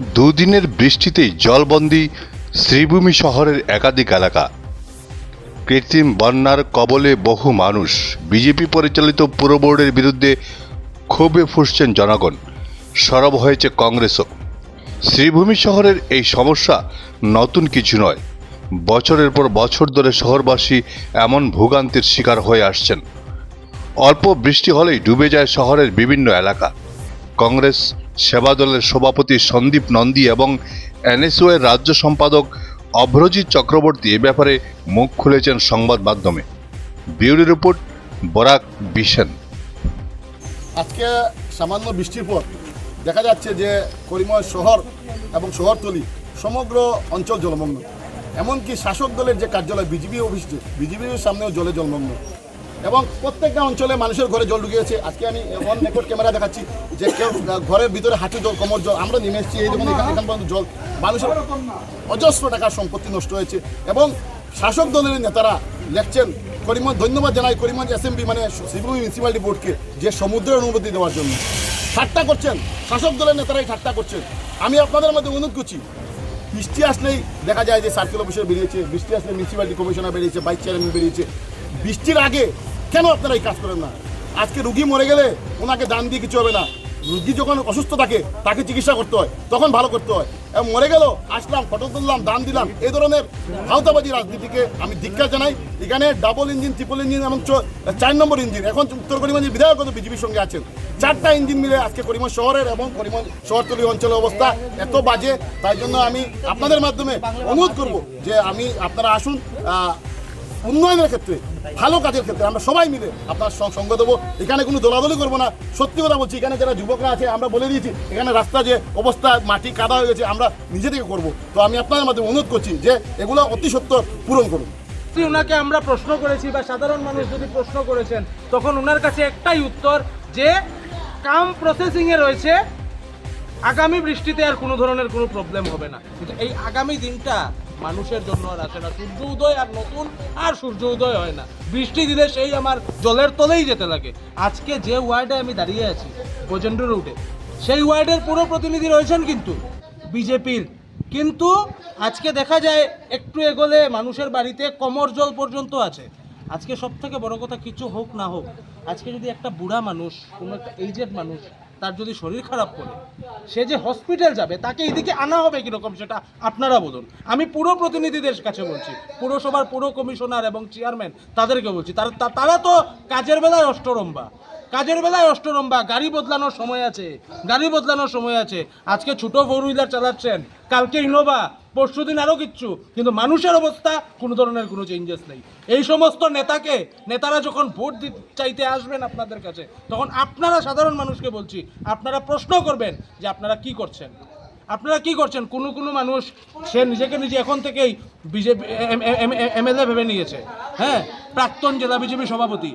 দুদিনের বৃষ্টিতেই জলবন্দি শ্রীভূমি শহরের একাধিক এলাকা। কৃত্রিম বন্যার কবলে বহু মানুষ, বিজেপি পরিচালিত পুর বোর্ডের বিরুদ্ধে ক্ষোভে ফুসছেন জনগণ, সরব হয়েছে কংগ্রেসও। শ্রীভূমি শহরের এই সমস্যা নতুন কিছু নয়, বছরের পর বছর ধরে শহরবাসী এমন ভোগান্তির শিকার হয়ে আসছেন। অল্প বৃষ্টি হলেই ডুবে যায় শহরের বিভিন্ন এলাকা। কংগ্রেস সেবা দলের সভাপতি সন্দীপ নন্দী এবং এনএসইউ এর রাজ্য সম্পাদক অভ্রজিৎ চক্রবর্তী এ ব্যাপারে মুখ খুলেছেন সংবাদ মাধ্যমে। Bureau report, Barak Bishen. আজকে সামান্য বৃষ্টির পর দেখা যাচ্ছে যে করিময় শহর এবং শহরতলি সমগ্র অঞ্চল জলমগ্ন। এমনকি শাসক দলের যে কার্যালয় বিজেপি অফিস বিজেপির সামনেও জলে জলমগ্ন। এবং প্রত্যেকটা অঞ্চলে মানুষের ঘরে জল ঢুকিয়েছে আজকে আমি অন রেকর্ড ক্যামেরা দেখাচ্ছি যে কেউ ঘরের ভিতরে হাঁটু জল, কোমর জল, আমরা নেমে এসেছি, এই দেখুন এখান পর্যন্ত জল, মানুষের অজস্র টাকার সম্পত্তি নষ্ট হয়েছে। এবং শাসক দলের নেতারা লেখছেন, করিমগঞ্জ, ধন্যবাদ জানাই করিমগঞ্জ এসএমপি মানে শিবভূমি মিউনিসিপ্যালিটি বোর্ডকে যে সমুদ্রের অনুমতি দেওয়ার জন্য। ঠাট্টা করছেন, শাসক দলের নেতারাই ঠাট্টা করছেন। আমি আপনাদের মধ্যে অনুরোধ করছি, বৃষ্টি আসলেই দেখা যায় যে সার্কেল অফিসার বেরিয়েছে, বৃষ্টি আসলে মিউনিসিপ্যালিটি কমিশনার বেরিয়েছে বাইক চেয়ারম্যান বেরিয়েছে। বৃষ্টির আগে কেন আপনারা এই কাজ করেন না? আজকে রুগী মরে গেলে ওনাকে দান দিয়ে কিছু হবে না। রুগী যখন অসুস্থ থাকে, তাকে চিকিৎসা করতে হয়, তখন ভালো করতে হয়। মরে গেল, আসলাম, ফটো তুললাম, দান দিলাম। এই ধরনের ভাওতাবাজি রাজনীতিকে আমি ধিক্ষা জানাই। এখানে ডাবল ইঞ্জিন ট্রিপল ইঞ্জিন এবং চার নম্বর ইঞ্জিন এখন উত্তর করিমগঞ্জের বিধায়ক বিজেপির সঙ্গে আছেন। চারটা ইঞ্জিন মিলে আজকে করিমগঞ্জ শহরের এবং করিমগঞ্জ শহরতলি অঞ্চলের অবস্থা এত বাজে। তাই জন্য আমি আপনাদের মাধ্যমে অনুরোধ করব যে আমি, আপনারা আসুন উন্নয়নের ক্ষেত্রে, ভালো কাজের ক্ষেত্রে আমরা সবাই মিলে আপনার সঙ্গ দেবো। এখানে কোনো দলাদলি করব না। সত্যি কথা বলছি, এখানে যারা যুবকরা আছে, আমরা বলে দিয়েছি, এখানে রাস্তা যে অবস্থা, মাটি কাদা হয়ে গেছে, আমরা নিজে থেকে করব। তো আমি আপনাদের মাধ্যমে অনুরোধ করছি যে এগুলো অতি সত্য পূরণ করুন। ওনাকে আমরা প্রশ্ন করেছি বা সাধারণ মানুষ যদি প্রশ্ন করেছেন, তখন ওনার কাছে একটাই উত্তর যে, কাম প্রসেসিং এ রয়েছে, আগামী বৃষ্টিতে আর কোনো ধরনের কোনো প্রবলেম হবে না। কিন্তু এই আগামী দিনটা মানুষের জন্য আর আসে না। সূর্য উদয় আর নতুন, আর সূর্য উদয় হয় না। বৃষ্টি দিলে সেই আমার জলের তলেই যেতে লাগে। আজকে যে ওয়ার্ডে আমি দাঁড়িয়ে আছি গজেন্দ্র রোডে, সেই ওয়ার্ডের পুরো প্রতিনিধি রয়েছেন কিন্তু বিজেপির। কিন্তু আজকে দেখা যায় একটু এগোলে মানুষের বাড়িতে কমর জল পর্যন্ত আছে। আজকে সব থেকে বড় কথা, কিছু হোক না হোক, আজকে যদি একটা বুড়া মানুষ, কোনো এইজেড মানুষ তার যদি শরীর খারাপ করে, সে যে হসপিটাল যাবে, তাকে এদিকে আনা হবে কীরকম সেটা আপনারা বলুন। আমি পুরো প্রতিনিধিদের কাছে বলছি, পুরসভার পুরো কমিশনার এবং চেয়ারম্যান তাদেরকে বলছি, তারা তারা তো কাজের বেলায় অষ্টরম্বা কাজের বেলায় অষ্টরম্বা গাড়ি বদলানোর সময় আছে, গাড়ি বদলানোর সময় আছে। আজকে ছোটো ফোর হুইলার চালাচ্ছেন, কালকে ইনোভা পরশু দিন আরও কিচ্ছু। কিন্তু মানুষের অবস্থা, কোনো ধরনের কোনো চেঞ্জেস নেই। এই সমস্ত নেতাকে, নেতারা যখন ভোট চাইতে আসবেন আপনাদের কাছে, তখন আপনারা সাধারণ মানুষকে বলছি, আপনারা প্রশ্ন করবেন যে আপনারা কি করছেন? আপনারা কি করছেন? কোনো কোনো মানুষ, সে নিজেকে নিজে এখন থেকেই বিজেপি এমএলএ ভেবে নিয়েছে। হ্যাঁ? প্রাক্তন জেলা বিজেপি সভাপতি।